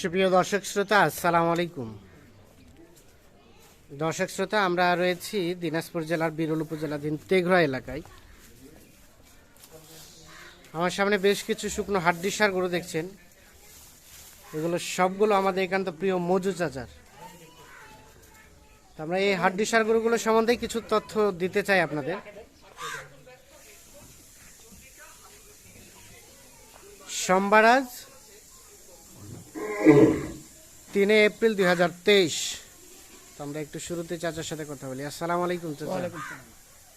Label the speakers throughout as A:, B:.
A: সুপ্রিয় দর্শক শ্রোতা, আসসালামু আলাইকুম। দর্শক শ্রোতা, আমরা রয়েছি দিনাজপুর জেলার বিরল উপজেলাধীন তেঘরা এলাকায়। আমার সামনে বেশ কিছু শুকনো হাড্ডি সার গরু দেখছেন। এগুলো সবগুলো আমাদের একান্ত প্রিয় মজু চাচার। আমরা এই হাড্ডি সার গরুগুলো সম্বন্ধে কিছু তথ্য দিতে চাই আপনাদের। সোমবার আজ তিনে এপ্রিল দুই হাজার তেইশ। তো আমরা একটু শুরুতে চাচার সাথে কথা বলি। আসসালামু আলাইকুম চাচা।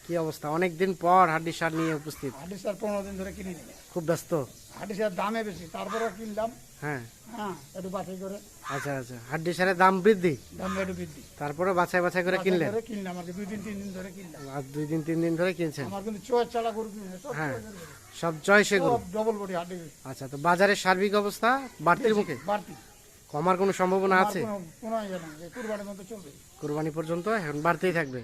A: কি অবস্থা? অনেক দিন পর হাড্ডি সার নিয়ে উপস্থিত।
B: হাডি সার পনেরো দিন ধরে কিনি
A: খুব ব্যস্ত।
B: হাডি সার দামে বেশি তারপরে কিনলাম।
A: হ্যাঁ।
B: হ্যাঁ একটু বাছাই করে।
A: আচ্ছা আচ্ছা। হাড্ডি সারের দাম বৃদ্ধি?
B: দাম একটু বৃদ্ধি।
A: তারপরে বাছাই বাছাই করে কিনলেন?
B: কিনলাম আর দুই দিন তিন দিন ধরে কিনলাম।
A: আর দুই দিন তিন দিন ধরে কিনছেন?
B: আমার কিন্তু চোয়ার ছাড়া গরু কিনে সব
A: হ্যাঁ। সব গরু
B: সব ডবল বডি
A: আচ্ছা তো বাজারের সার্বিক অবস্থা বাড়তির মুখে?
B: বাড়তি।
A: কমার কোনো সম্ভাবনা আছে?
B: ইয়ে
A: কোরবানি পর্যন্ত এখন বাড়তেই থাকবে।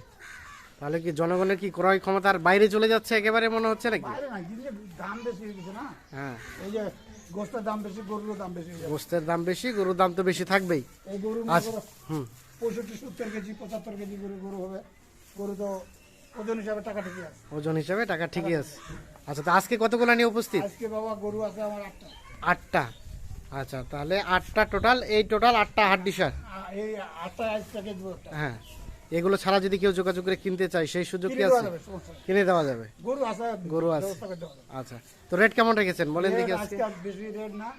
A: তাহলে কি জনগণের কি ক্রয় ক্ষমতার বাইরে চলে যাচ্ছে একেবারে মনে হচ্ছে নাকি?
B: বাইরে না দিনে দাম বেশি হয়ে গেছে না?
A: হ্যাঁ।
B: এই যে গোস্তের দাম বেশি গরুর দাম বেশি
A: গোস্তের দাম বেশি গরুর দাম তো বেশি থাকবেই।
B: এই গরু
A: আচ্ছা হুম।
B: পঁয়ষট্টি সত্তর কেজি পঁচাত্তর কেজি গরু গরু হবে। গরু তো ওজন হিসাবে টাকা ঠিকই আছে।
A: ওজন হিসাবে টাকা ঠিকই আছে। আচ্ছা তো আজকে কতগুলো নিয়ে উপস্থিত?
B: আজকে বাবা গরু আছে আমার আটটা।
A: আটটা। আচ্ছা তাহলে আটটা টোটাল এই টোটাল আটটা হাড্ডি সার।
B: এই আটটা আজকে
A: হ্যাঁ এগুলো ছাড়া যদি কেউ যোগাযোগ করে কিনতে চায় সেই সুযোগ কি আছে। কিনে দেওয়া যাবে?
B: গরু আছে
A: গরু আছে। আচ্ছা তো রেট কেমন রেখেছেন? বলেন দেখি আজকে।
B: বেশি রেট না।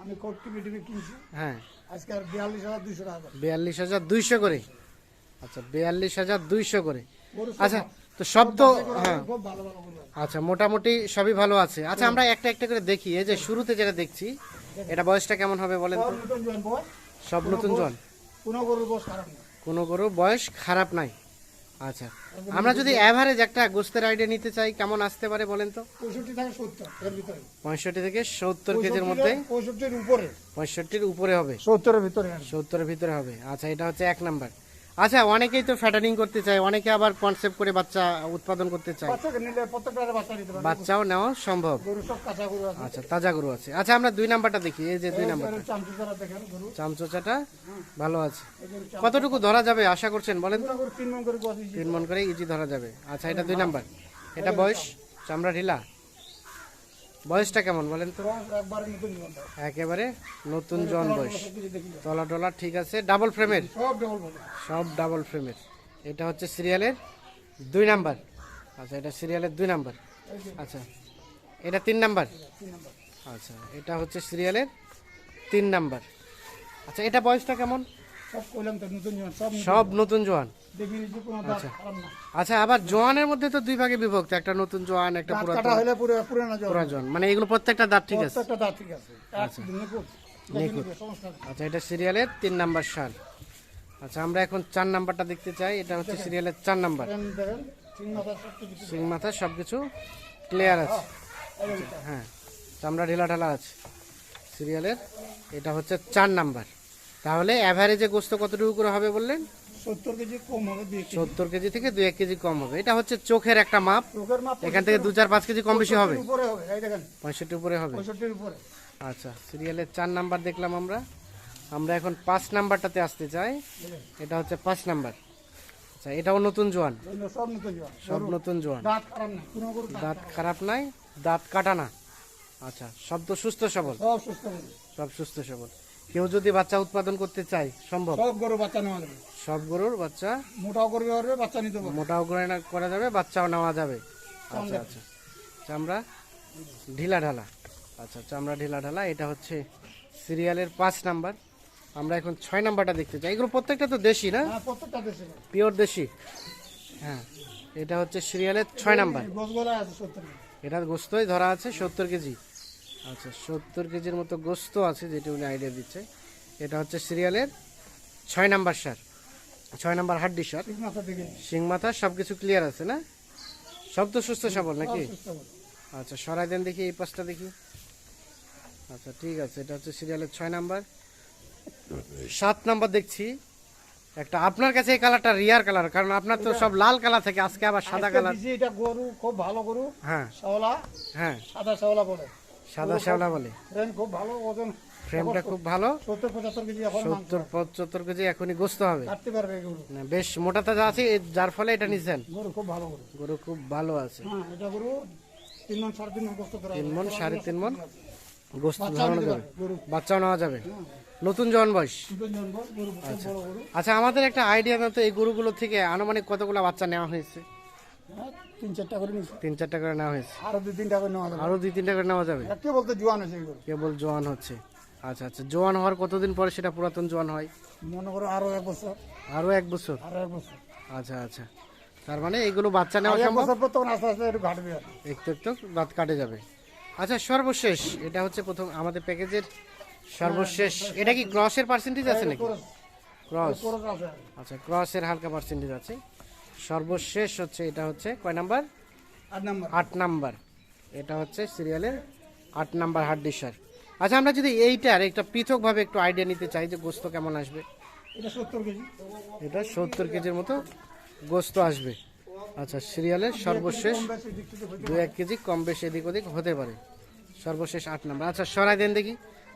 B: আমি কোট টিভি কিনছি।
A: হ্যাঁ।
B: আজকে আর বিয়াল্লিশ হাজার দুইশো টাকা করে।
A: বিয়াল্লিশ হাজার দুইশো করে। আচ্ছা বিয়াল্লিশ হাজার দুইশো করে। আচ্ছা। তো সব তো হ্যাঁ।
B: গরু।
A: আচ্ছা মোটামুটি সবই ভালো আছে। আচ্ছা আমরা একটা একটা করে দেখি। এই যে শুরুতে যেটা দেখছি এটা বয়সটা কেমন হবে বলেন
B: সব
A: তো
B: নতুন
A: সব নতুন জন?
B: কোনো গরুর বয়স খারাপ
A: নাই। আচ্ছা আমরা যদি অ্যাভারেজ একটা গোস্তের আইডিয়া নিতে চাই কেমন আসতে পারে বলেন তো?
B: পঁয়ষট্টি থেকে সত্তর এর ভিতরে।
A: পঁয়ষট্টি থেকে সত্তর কেজির মধ্যে?
B: পঁয়ষট্টির উপরে।
A: পঁয়ষট্টির উপরে হবে।
B: সত্তরের ভিতরে
A: সত্তরের ভিতরে হবে। আচ্ছা এটা হচ্ছে এক নাম্বার আচ্ছা অনেকেই তো ফ্যাটারিং করতে চায় অনেকে আবার কনসেপ্ট করে বাচ্চা উৎপাদন করতে চায়। বাচ্চাও নেওয়া সম্ভব। আচ্ছা তাজা গরু আছে। আচ্ছা আমরা দুই নাম্বারটা দেখি এই যে দুই নাম্বারটা।
B: গরু
A: চামচোচাটা ভালো আছে। কতটুকু ধরা যাবে আশা করছেন বলেন তো?
B: মন।
A: তিন মন করে ইজি ধরা যাবে। আচ্ছা এটা দুই নাম্বার। এটা বয়স? চামড়া ঢিলা? বয়সটা কেমন বলেন তো?
B: একবারে নতুন
A: নতুন জন বয়স। তলা টলা ঠিক আছে। ডাবল ফ্রেমের
B: সব ডবল
A: ফ্রেমের এটা হচ্ছে সিরিয়ালের দুই নাম্বার। আচ্ছা এটা সিরিয়ালের দুই নাম্বার। আচ্ছা এটা তিন নম্বর? আচ্ছা এটা হচ্ছে সিরিয়ালের তিন নাম্বার। আচ্ছা এটা বয়সটা কেমন?
B: সব নতুন
A: জোয়ান
B: না।
A: আচ্ছা আবার জোয়ানের মধ্যে তো দুই ভাগে বিভক্ত একটা নতুন জোয়ান একটা
B: পুরানো জল
A: মানে এগুলো প্রত্যেকটা দাঁত ঠিক আছে?
B: নেই।
A: আচ্ছা এটা সিরিয়ালের তিন নাম্বার সার আচ্ছা আমরা এখন চার নাম্বারটা দেখতে চাই এটা হচ্ছে সিরিয়ালের চার নাম্বার। সিং মাথা সব কিছু ক্লিয়ার আছে।
B: এই যে। এটা।
A: হ্যাঁ। চামড়া ঢিলা ঢালা আছে। সিরিয়ালের এটা হচ্ছে চার নাম্বার। তাহলে অ্যাভারেজে গোস্ত কতটুকু করে হবে বললেন?
B: সত্তর কেজি কম হবে
A: সত্তর কেজি থেকে দুই এক কেজি কম হবে। এটা হচ্ছে চোখের একটা মাপ। এখান থেকে দু চার পাঁচ কেজি কম বেশি হবে। পঁয়ষট্টি উপরে হবে আচ্ছা সিরিয়ালের চার নাম্বার দেখলাম আমরা। আমরা এখন পাঁচ নাম্বারটাতে আসতে চাই। এটা হচ্ছে পাঁচ নাম্বার। আচ্ছা এটাও নতুন জোয়ান।
B: সব নতুন
A: জোয়ান।
B: দাঁত খারাপ
A: নাই দাঁত কাটা না। আচ্ছা সব তো সুস্থ সবল।
B: সব সুস্থ
A: সবল। কেউ যদি বাচ্চা উৎপাদন করতে চায় সম্ভব?
B: সব গরু বাচ্চা নেওয়া যাবে।
A: সব গরুর বাচ্চা?
B: মোটাও পারবে বাচ্চা নিতে পারবে।
A: মোটাও করে না করা যাবে বাচ্চাও নেওয়া যাবে। আচ্ছা আচ্ছা। চামড়া ঢিলা ঢালা। আচ্ছা চামড়া ঢিলা ঢালা এটা হচ্ছে সিরিয়ালের পাঁচ নাম্বার। আমরা এখন ছয় নাম্বারটা দেখতে চাই। এগুলো প্রত্যেকটা তো দেশি না?
B: হ্যাঁ প্রত্যেকটা দেশে।
A: পিওর দেশি? হ্যাঁ এটা হচ্ছে সিরিয়ালের ছয় নাম্বার। এটার গোস্তই ধরা আছে সত্তর কেজি। আচ্ছা সত্তর কেজির মতো গোস্ত আছে যেটি উনি আইডিয়া দিচ্ছে। এটা হচ্ছে সিরিয়ালের ছয় নাম্বার সার। ছয় নাম্বার হাড্ডি সার।
B: ঠিক মাথা
A: শিং মাথা সব কিছু ক্লিয়ার আছে না? সব তো সুস্থ সবল নাকি? আচ্ছা সরাই দেন দেখি এই পাশটা দেখি। আচ্ছা ঠিক আছে এটা হচ্ছে সিরিয়ালের ছয় নাম্বার। সাত নাম্বার দেখছি। একটা আপনার কাছে এই কালারটা রিয়ার কালার কারণ আপনার তো সব লাল কালার থাকে আজকে আবার সাদা কালার
B: এটা গরু খুব ভালো গরু।
A: হ্যাঁ।
B: শাওলা
A: হ্যাঁ।
B: সাদা শাওলা বলে।
A: সাদা শ্যাওলা বলে।
B: খুব ভালো ওজন।
A: ফ্রেমটা খুব ভালো।
B: সত্তর পঁচাত্তর কেজি
A: সত্তর পঁচাত্তর কেজি এখনই গোস্ত হবে।
B: কাটতে পারবে
A: বেশ মোটা তাজা আছে যার ফলে এটা নিচ্ছেন
B: গরু খুব ভালো গরু।
A: গরু খুব ভালো আছে।
B: হ্যাঁ এটা গরু তিন মন সাড়ে তিন মন কষ্ট
A: তিন মন সাড়ে তিন মন গোস্ত
B: বাচ্চাও
A: ধরানো যাবে। বাচ্চাও নেওয়া যাবে। নতুন বয়স।
B: দুটো জন বড় গরু।
A: আচ্ছা আমাদের একটা আইডিয়া তো এই গরুগুলো থেকে আনুমানিক কতগুলো বাচ্চা নেওয়া হয়েছে?
B: হ্যাঁ, তিন চারটা করে নিচ্ছে
A: তিন চারটা করে নেওয়া হয়েছে।
B: আরও দুই তিনটা করে নেওয়া যাবে
A: আরও দুই তিনটা করে নেওয়া যাবে?
B: কে বলতে জোয়ান আছে এই
A: কেবল জোয়ান হচ্ছে। আচ্ছা আচ্ছা জোয়ান হওয়ার কতদিন পরে সেটা পুরাতন জোয়ান হয়?
B: মনে করো আরও এক বছর।
A: আরও এক বছর?
B: আরও এক বছর।
A: আচ্ছা আচ্ছা। তার মানে এগুলো বাচ্চা নেওয়া সম্ভব?
B: বছর পর তখন আস্তে আস্তে একটু ঘাটবে
A: একটু একটু দাঁত কাটে যাবে। আচ্ছা সর্বশেষ এটা হচ্ছে প্রথম আমাদের প্যাকেজের সর্বশেষ। এটা কি ক্রসের পার্সেন্টেজ আছে নাকি? ক্রস। আচ্ছা ক্রসের হালকা পার্সেন্টেজ আছে। সর্বশেষ হচ্ছে এটা হচ্ছে কয় নাম্বার?
B: আট নাম্বার।
A: আট নাম্বার। এটা হচ্ছে সিরিয়ালের আট নাম্বার হার্ড ডিশার আচ্ছা আমরা যদি এইটার একটা পৃথকভাবে একটু আইডিয়া নিতে চাই যে গোস্ত কেমন আসবে।
B: এটা সত্তর কেজি।
A: এটা সত্তর কেজির মতো গোস্ত আসবে। আচ্ছা সিরিয়ালের সর্বশেষ দু এক কেজি কম বেশি এদিক ওদিক হতে পারে। সর্বশেষ আট নাম্বার। আচ্ছা সরাই দেন দেখি।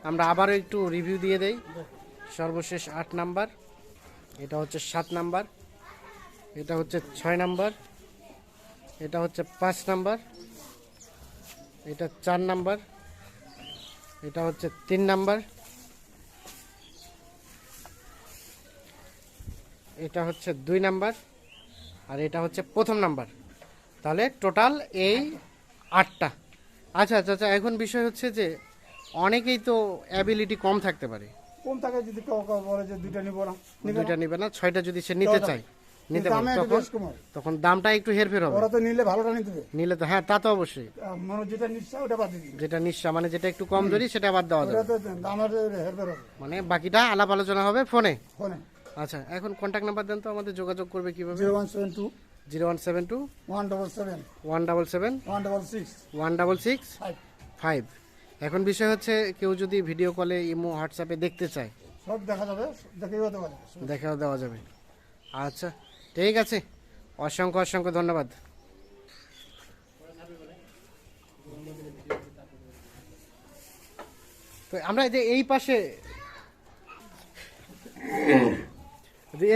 A: আমরা আবারও একটু রিভিউ দিয়ে দেই। সর্বশেষ আট নাম্বার। এটা হচ্ছে সাত নাম্বার। এটা হচ্ছে ছয় নাম্বার এটা হচ্ছে পাঁচ নাম্বার এটা চার নাম্বার এটা হচ্ছে তিন নাম্বার এটা হচ্ছে দুই নাম্বার আর এটা হচ্ছে প্রথম নাম্বার। তাহলে টোটাল এই আটটা। আচ্ছা আচ্ছা আচ্ছা এখন বিষয় হচ্ছে যে অনেকেই তো অ্যাবিলিটি কম থাকতে পারে।
B: কম থাকে যদি বলে যে দুইটা নিবো না
A: দুইটা নিবে না ছয়টা যদি সে নিতে চায়। নিতে তখন দামটা একটু হেরফের হবে।
B: ওরা তো নিলে ভালোটা নিতে হবে
A: নিলে তো হ্যাঁ তা তো অবশ্যই।
B: মনে যেটা নিচ্ছে ওটা বাদ দিয়ে
A: যেটা নিঃসা মানে যেটা একটু কম ধরি সেটা বাদ দেওয়া যাবে।
B: তো দামের হেরফের হবে।
A: মানে বাকিটা আলাপ আলোচনা হবে ফোনে।
B: ফোনে।
A: আচ্ছা এখন কন্ট্যাক্ট নাম্বার দেন তো আমাদের যোগাযোগ করবে কীভাবে?
B: Zero one seven two
A: zero one seven two
B: one double seven
A: one double seven
B: one double six
A: one double six
B: five.
A: এখন বিষয় হচ্ছে কেউ যদি ভিডিও কলে ইমো হোয়াটসঅ্যাপে দেখতে চায়
B: সব দেখা যাবে দেখেই হতে পারে
A: দেখাও দেওয়া যাবে। আচ্ছা ঠিক আছে। অসংখ্য অসংখ্য ধন্যবাদ। তো আমরা এই যে এই পাশে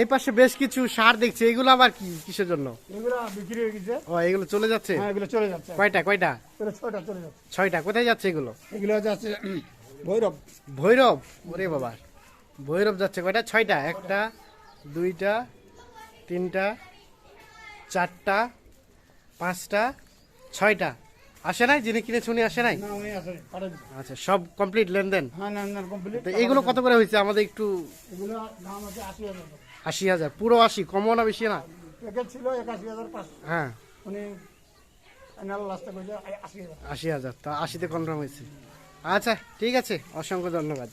A: এই পাশে বেশ কিছু সার দেখছি। এগুলো আবার কি কিসের জন্য?
B: এগুলো বিক্রি হয়ে গেছে।
A: ও এগুলো চলে যাচ্ছে?
B: হ্যাঁ এগুলো চলে যাচ্ছে।
A: কয়টা কয়টা?
B: এগুলো ছয়টা চলে যাচ্ছে।
A: ছয়টা কোথায় যাচ্ছে এগুলো?
B: এগুলো যাচ্ছে ভৈরব।
A: ভৈরব? ওরে বাবা। ভৈরব যাচ্ছে কয়টা? ছয়টা। একটা দুইটা তিনটা চারটা পাঁচটা ছয়টা। আসে নাই? যিনি কিনে শুনি আসে নাই?
B: না উনি আসে দিচ্ছে
A: আচ্ছা সব কমপ্লিট লেনদেন?
B: হ্যাঁ
A: এগুলো কত করে হয়েছে? আমাদের একটু
B: আশি হাজার
A: পুরো আশি কমও না বেশি না?
B: ছিল একাশি হাজার
A: হ্যাঁ।
B: উনি
A: আশি হাজার। তা আশিতে কনফার্ম হয়েছে। আচ্ছা ঠিক আছে। অসংখ্য ধন্যবাদ।